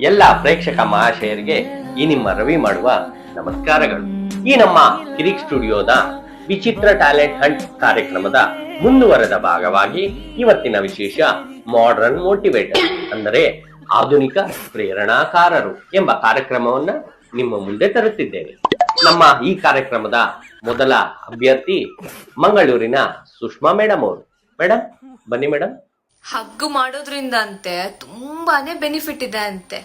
ಎಲ್ಲ ಪ್ರೇಕ್ಷಕ ಮಹಾಶಯರಿಗೆ ಈ ನಿಮ್ಮ ರವಿ ಮಾಡುವ ನಮಸ್ಕಾರಗಳು. ಈ ನಮ್ಮ ಕಿರಿಕ್ ಸ್ಟುಡಿಯೋದ ವಿಚಿತ್ರ ಟ್ಯಾಲೆಂಟ್ ಹಂಟ್ ಕಾರ್ಯಕ್ರಮದ ಮುಂದುವರೆದ ಭಾಗವಾಗಿ ಇವತ್ತಿನ ವಿಶೇಷ ಮಾಡರ್ನ್ ಮೋಟಿವೇಟರ್ ಅಂದರೆ ಆಧುನಿಕ ಪ್ರೇರಣಾಕಾರರು ಎಂಬ ಕಾರ್ಯಕ್ರಮವನ್ನ ನಿಮ್ಮ ಮುಂದೆ ತರುತ್ತಿದ್ದೇವೆ. ನಮ್ಮ ಈ ಕಾರ್ಯಕ್ರಮದ ಮೊದಲ ಅಭ್ಯರ್ಥಿ ಮಂಗಳೂರಿನ ಸುಷ್ಮಾ ಮೇಡಮ್ ಅವರು. ಮೇಡಮ್ ಬನ್ನಿ ಮೇಡಮ್ ಹಗ್ಗು ಮಾಡೋದ್ರಿಂದ ಅಂತೆ ತುಂಬಾನೇ ಬೆನಿಫಿಟ್ ಇದೆ ಅಂತೆ.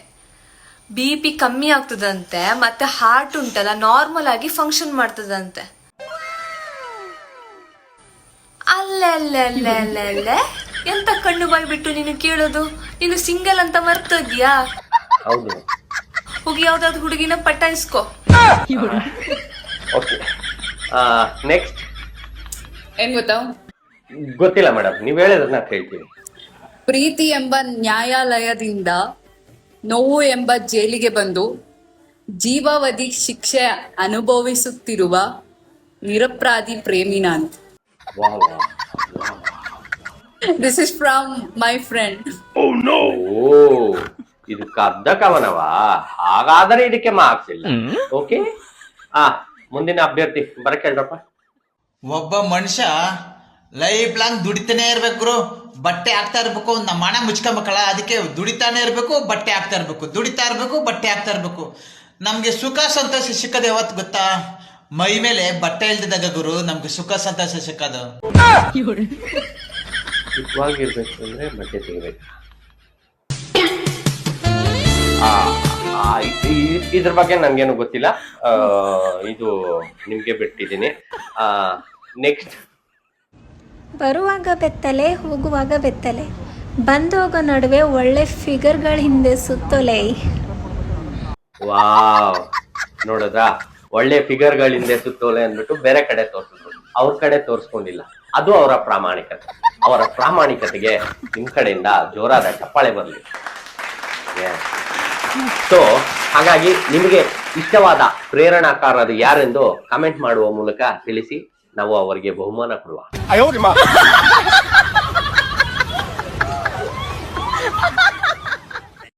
ಬಿ ಪಿ ಕಮ್ಮಿ ಆಗ್ತದಂತೆ ಮತ್ತೆ ಹಾರ್ಟ್ ಉಂಟಲ್ಲ ನಾರ್ಮಲ್ ಆಗಿ ಫಂಕ್ಷನ್ ಮಾಡ್ತದಂತೆ. ಅಲ್ಲೆ ಅಲ್ಲೆ ಅಲ್ಲೆ ಅಲ್ಲೆ ಅಲ್ಲೆ ಎಂತ ಕಣ್ಣು ಬಾಯಿ ಬಿಟ್ಟು ನೀನು ಕೇಳೋದು? ನೀನು ಸಿಂಗಲ್ ಅಂತ ಮರ್ತೋದ್ಯಾ ಹೌದು. ಹೋಗಿ ಯಾವ್ದಾದ್ರು ಹುಡುಗಿನ ಪಟಾಯಿಸ್ಕೋ. ಓಕೆ ನೆಕ್ಸ್ಟ್ ಏನ್ ಗೊತ್ತಾ? ಗೊತ್ತಿಲ್ಲ ಮೇಡಮ್ ನೀವ್ ಹೇಳಿದ್ರನ್ನ ಕೇಳ್ತೀವಿ ಪ್ರೀತಿ ಎಂಬ ನ್ಯಾಯಾಲಯದಿಂದ ನೋವು ಎಂಬ ಜೈಲಿಗೆ ಬಂದು ಜೀವಾವಧಿ ಶಿಕ್ಷೆ ಅನುಭವಿಸುತ್ತಿರುವ ನಿರಪ್ರಾಧಿ ಪ್ರೇಮಿ ನಾನು this is from my friend ಓ ಇದು ಕದ್ದ ಕವನವಾ ಹಾಗಾದರೆ ಇದಕ್ಕೆ ಮಾರ್ಕ್ಸ್ ಇಲ್ಲ. ಓಕೆ ಆ ಮುಂದಿನ ಅಭ್ಯರ್ಥಿ ಬರ ಹೇಳ್ರಪ್ಪ ಒಬ್ಬ ಮನುಷ್ಯ ಲೈಫ್ ಲಾಂಗ್ ದುಡಿತಾನೆ ಇರ್ಬೇಕು ಬಟ್ಟೆ ಹಾಕ್ತಾ ಇರ್ಬೇಕು ನಮ್ಮ ಹಣ ಮುಚ್ಕೊಬೇಕಲ್ಲ ಅದಕ್ಕೆ ದುಡಿತಾನೆ ಇರ್ಬೇಕು, ಬಟ್ಟೆ ಹಾಕ್ತಾ ಇರ್ಬೇಕು. ದುಡಿತಾ ಇರ್ಬೇಕು, ಬಟ್ಟೆ ಹಾಕ್ತಾ ಇರ್ಬೇಕು. ನಮ್ಗೆ ಸುಖ, ಸಂತೋಷ ಸಿಕ್ಕದೆ ಯಾವತ್ತು ಗೊತ್ತಾ? ಮೈ ಮೇಲೆ ಬಟ್ಟೆ ಇಲ್ದಿದ್ದಾಗ ಗುರು, ನಮ್ಗೆ ಸುಖ, ಸಂತೋಷ ಸಿಕ್ಕದು. ಬಟ್ಟೆ ಇದ್ರ ಬಗ್ಗೆ ನನ್ಗೇನು ಗೊತ್ತಿಲ್ಲ. ಇದು ನಿಮ್ಗೆ ಬಿಟ್ಟಿದ್ದೀನಿ. ನೆಕ್ಸ್ಟ್ ಬರುವಾಗ ಬೆತ್ತಲೆ, ಹೋಗುವಾಗ ಬೆತ್ತಲೆ. ಬಂದೋಗೋ ನಡುವೆ ಒಳ್ಳೆ ಫಿಗರ್ಗಳ ಹಿಂದೆ ಸುತ್ತೋಲೆ. ವಾವ್. ನೋಡೋದಾ? ಒಳ್ಳೆ ಫಿಗರ್ಗಳಿಂದ ಸುತ್ತೋಲೆ ಅಂದ್ಬಿಟ್ಟು ಬೇರೆ ಕಡೆ ತೋರಿಸಿದ್ರು. ಅವ್ರ ಕಡೆ ತೋರಿಸ್ಕೊಂಡಿಲ್ಲ. ಅದು ಅವರ ಪ್ರಾಮಾಣಿಕತೆ. ಅವರ ಪ್ರಾಮಾಣಿಕತೆಗೆ ನಿಮ್ ಕಡೆಯಿಂದ ಜೋರಾದ ಚಪ್ಪಾಳೆ ಬರಲಿ. ಸೊ ಹಾಗಾಗಿ ನಿಮಗೆ ಇಷ್ಟವಾದ ಪ್ರೇರಣಾಕಾರರು ಯಾರೆಂದು ಕಮೆಂಟ್ ಮಾಡುವ ಮೂಲಕ ತಿಳಿಸಿ ನಾವು ಅವರಿಗೆ ಬಹುಮಾನ ಕೊಡುವ.